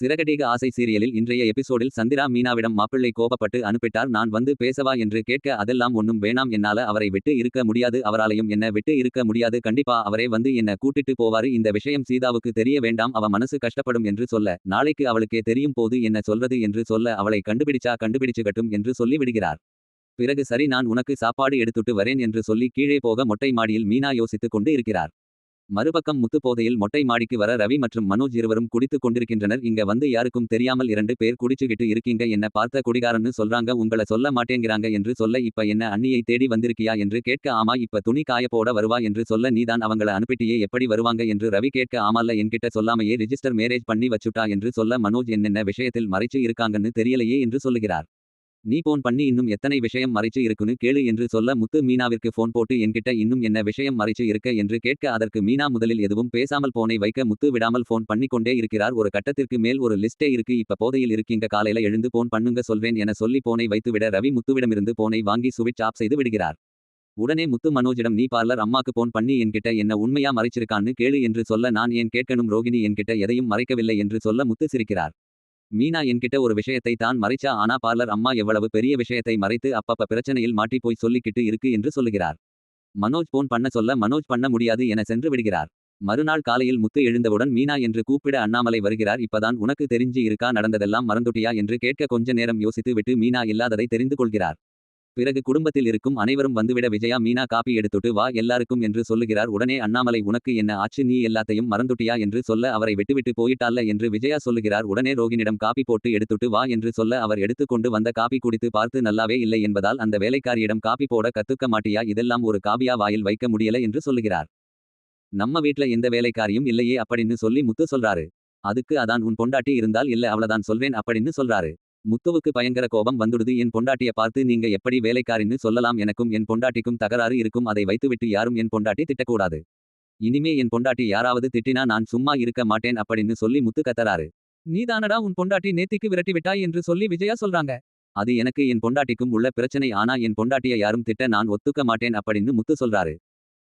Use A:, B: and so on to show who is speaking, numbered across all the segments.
A: சிறகடிக ஆசை சீரியலில் இன்றைய எபிசோடில் சந்திரா மீனாவிடம் மாப்பிள்ளை கோபப்பட்டு அனுப்பிட்டார். நான் வந்து பேசவா என்று கேட்க அதெல்லாம் ஒன்னும் வேணாம். என்னால அவரை விட்டு இருக்க முடியாது. அவராலையும் என்ன விட்டு இருக்க முடியாது. கண்டிப்பா அவரே வந்து என்ன கூட்டிட்டு போவாரு. இந்த விஷயம் சீதாவுக்கு தெரிய வேண்டாம். அவ மனசு கஷ்டப்படும் என்று சொல்ல நாளைக்கு அவளுக்கே தெரியும் போது என்ன சொல்றது என்று சொல்ல அவளை கண்டுபிடிச்சா கண்டுபிடிச்சுக்கட்டும் என்று சொல்லி விடுகிறார் பிறகு சரி நான் உனக்கு சாப்பாடு எடுத்துட்டு வரேன் என்று சொல்லி கீழே போக மொட்டை மாடியில் மீனா யோசித்துக் கொண்டு இருக்கிறார். மறுபக்கம் முத்து போதையில் மொட்டை மாடிக்கு வர ரவி மற்றும் மனோஜ் இருவரும் குடித்துக் கொண்டிருக்கின்றனர். இங்க வந்து யாருக்கும் தெரியாமல் இரண்டு பேர் குடிச்சுக்கிட்டு இருக்கீங்க. என்ன பார்த்த குடிகாரன்னு சொல்றாங்க. உங்கள சொல்ல மாட்டேங்கிறாங்க என்று சொல்ல இப்ப என்ன அண்ணியை தேடி வந்திருக்கியா? என்று கேட்க ஆமா இப்ப துணி காய போட வருவா என்று சொல்ல நீதான் அவங்கள அனுப்பிட்டியே எப்படி வருவாங்க? என்று ரவி கேட்க ஆமால்ல என்கிட்ட சொல்லாமையே ரிஜிஸ்டர் மேரேஜ் பண்ணி வச்சுட்டா என்று சொல்ல மனோஜ் என்னென்ன விஷயத்தில் மறைச்சு இருக்காங்கன்னு தெரியலையே என்று சொல்லுகிறார். நீ போன் பண்ணி இன்னும் எத்தனை விஷயம் மறைச்சு இருக்குன்னு கேளு என்று சொல்ல முத்து மீனாவிற்கு போன் போட்டு என்கிட்ட இன்னும் என்ன விஷயம் மறைச்சு இருக்க என்று கேட்க அதற்கு மீனா முதலில் எதுவும் பேசாமல் போனை வைக்க முத்து விடாமல் போன் பண்ணி கொண்டே இருக்கிறார். ஒரு கட்டத்திற்கு மேல் ஒரு லிஸ்டே இருக்கு. இப்ப போதையில் இருக்கீங்க காலையில எழுந்து போன் பண்ணுங்க சொல்வேன் என சொல்லி போனை வைத்துவிட ரவி முத்துவிடமிருந்து போனை வாங்கி சுவிட்ச் ஆப் செய்து விடுகிறார். உடனே முத்து மனோஜிடம் நீ பார்லர் அம்மாக்கு போன் பண்ணி என்கிட்ட என்ன உண்மையா மறைச்சிருக்கான்னு கேளு என்று சொல்ல நான் ஏன் கேட்கணும் ரோகிணி? என்கிட்ட எதையும் மறைக்கவில்லை என்று சொல்ல முத்து சிரிக்கிறார். மீனா என்கிட்ட ஒரு விஷயத்தை தான் மறைச்சா ஆனா பார்லர் அம்மா எவ்வளவு பெரிய விஷயத்தை மறைத்து அப்பப்ப பிரச்சனையில் மாட்டி போய் சொல்லிக்கிட்டு இருக்கு என்று சொல்லுகிறார். மனோஜ் போன் பண்ண சொல்ல மனோஜ் பண்ண முடியாது என சென்று விடுகிறார். மறுநாள் காலையில் முத்து எழுந்தவுடன் மீனா என்று கூப்பிட அண்ணாமலை வருகிறார். இப்பதான் உனக்கு தெரிஞ்சு இருக்கா நடந்ததெல்லாம் மறந்துட்டியா என்று கேட்க கொஞ்ச நேரம் யோசித்து விட்டு மீனா இல்லாததை தெரிந்து கொள்கிறார். பிறகு குடும்பத்தில் இருக்கும் அனைவரும் வந்துவிட விஜயா மீனா காப்பி எடுத்துட்டு வா எல்லாருக்கும் என்று சொல்லுகிறார். உடனே அண்ணாமலை உனக்கு என்ன ஆச்சு? நீ எல்லாத்தையும் மறந்துட்டியா? என்று சொல்ல அவரை விட்டுவிட்டு போயிட்டால என்று விஜயா சொல்லுகிறார். உடனே ரோகினிடம் காப்பி போட்டு எடுத்துட்டு வா என்று சொல்ல அவர் எடுத்துக்கொண்டு வந்த காப்பி குடித்து பார்த்து நல்லாவே இல்லை என்பதால் அந்த வேலைக்காரியிடம் காப்பி போட கத்துக்க மாட்டியா? இதெல்லாம் ஒரு காபியா வாயில் வைக்க முடியல என்று சொல்லுகிறார். நம்ம வீட்ல எந்த வேலைக்காரியும் இல்லையே அப்படின்னு சொல்லி முத்து சொல்றாரு. அதுக்கு அதான் உன் பொண்டாட்டி இருந்தால் இல்ல அவளதான் சொல்வேன் அப்படின்னு சொல்றாரு. முத்துவுக்கு பயங்கர கோபம் வந்துடுது. என் பொண்டாட்டிய பார்த்து நீங்க எப்படி வேலைக்காரின்னு சொல்லலாம். எனக்கும் என் பொண்டாட்டிக்கும் தகராறு இருக்கும். அதை வைத்துவிட்டு யாரும் என் பொண்டாட்டி திட்டக்கூடாது. இனிமே என் பொண்டாட்டி யாராவது திட்டினா நான் சும்மா இருக்க மாட்டேன் அப்படின்னு சொல்லி முத்து கத்தராரு நீதானடா உன் பொண்டாட்டி நேத்திக்கு விரட்டி விட்டாய் என்று சொல்லி விஜயா சொல்றாங்க. அது எனக்கு என் பொண்டாட்டிக்கும் உள்ள பிரச்சனை. ஆனா என் பொண்டாட்டிய யாரும் திட்ட நான் ஒத்துக்க மாட்டேன் அப்படின்னு முத்து சொல்றாரு.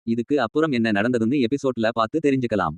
A: இதுக்கு அப்புறம் என்ன நடந்ததுன்னு எபிசோட்ல பார்த்து தெரிஞ்சுக்கலாம்.